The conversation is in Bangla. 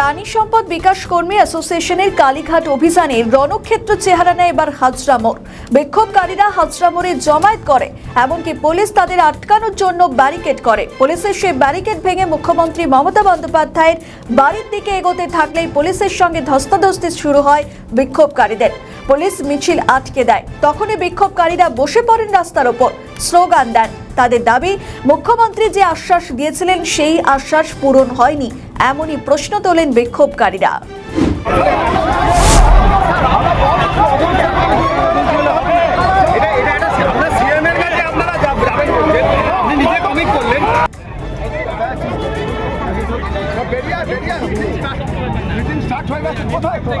প্রাণী সম্পদ বিকাশ কর্মী অ্যাসোসিয়েশনের কালীঘাট অভিযানে রণক্ষেত্র চেহারা নেয় এবার হাজরা মোড়। বিক্ষোভকারীরা হাজরা মোড়ে জমায়েত করে, এমনকি পুলিশ তাদের আটকানোর জন্য ব্যারিকেড করে। পুলিশের সেই ব্যারিকেড ভেঙে মুখ্যমন্ত্রী মমতা বন্দ্যোপাধ্যায়ের বাড়ির দিকে এগোতে থাকলেই পুলিশের সঙ্গে ধস্তাধস্তি শুরু হয় বিক্ষোভকারীদের। পুলিশ মিছিল আটকে দেয়। তখনই বিক্ষোভকারীরা বসে পড়েন রাস্তার ওপর। স্লোগান দেন তাদের দাবি মুখ্যমন্ত্রী যে আশ্বাস দিয়েছিলেন সেই আশ্বাস পূরণ হয়নি এমনই প্রশ্ন তোলেন বিক্ষোভকারীরা হয়ে